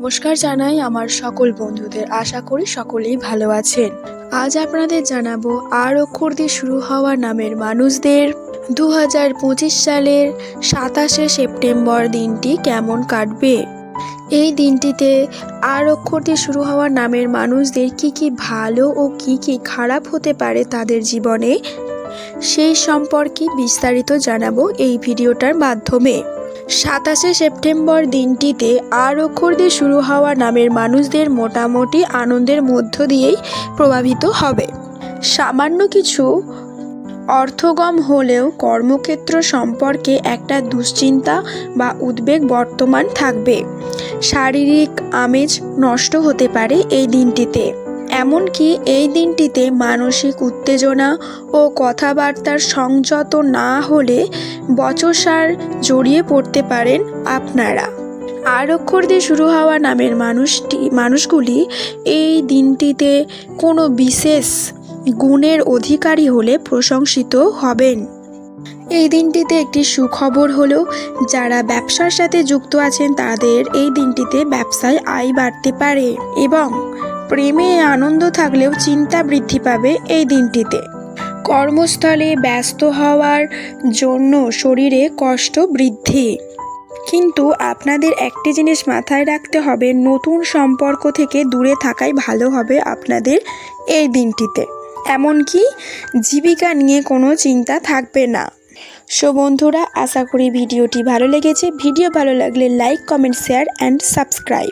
নমস্কার জানাই আমার সকল বন্ধুদের। আশা করি সকলেই ভালো আছেন। আজ আপনাদের জানাব আর অক্ষর দিয়ে শুরু হওয়া নামের মানুষদের। দু হাজার পঁচিশ সালের সাতাশে সেপ্টেম্বর দিনটি কেমন কাটবে? এই দিনটিতে আর অক্ষর দিয়ে শুরু হওয়া নামের মানুষদের কি কি ভালো ও কি কি খারাপ হতে পারে তাদের জীবনে? সেই সম্পর্কে বিস্তারিত জানাব এই ভিডিওটার মাধ্যমে। সাতাশে সেপ্টেম্বর দিনটিতে আর অক্ষর শুরু হওয়া নামের মানুষদের মোটামুটি আনন্দের মধ্য দিয়েই প্রভাবিত হবে। সামান্য কিছু অর্থগম হলেও কর্মক্ষেত্র সম্পর্কে একটা দুশ্চিন্তা বা উদ্বেগ বর্তমান থাকবে। শারীরিক আমেজ নষ্ট হতে পারে এই দিনটিতে। এমনকি এই দিনটিতে মানসিক উত্তেজনা ও কথাবার্তার সংযত না হলে বচসার জড়িয়ে পড়তে পারেন আপনারা। আর অক্ষর দিয়ে শুরু হওয়া নামের মানুষটি মানুষগুলি এই দিনটিতে কোনো বিশেষ গুণের অধিকারী হলে প্রশংসিত হবেন। এই দিনটিতে একটি সুখবর হলো, যারা ব্যবসার সাথে যুক্ত আছেন তাদের এই দিনটিতে ব্যবসায় আয় বাড়তে পারে এবং প্রেমে আনন্দ থাকলেও চিন্তা বৃদ্ধি পাবে এই দিনটিতে। কর্মস্থলে ব্যস্ত হওয়ার জন্য শরীরে কষ্ট বৃদ্ধি। কিন্তু আপনাদের একটি জিনিস মাথায় রাখতে হবে, নতুন সম্পর্ক থেকে দূরে থাকাই ভালো হবে আপনাদের এই দিনটিতে। এমনকি জীবিকা নিয়ে কোনো চিন্তা থাকবে না। সো বন্ধুরা, আশা করি ভিডিওটি ভালো লেগেছে। ভিডিও ভালো লাগলে like, comment, share, and subscribe.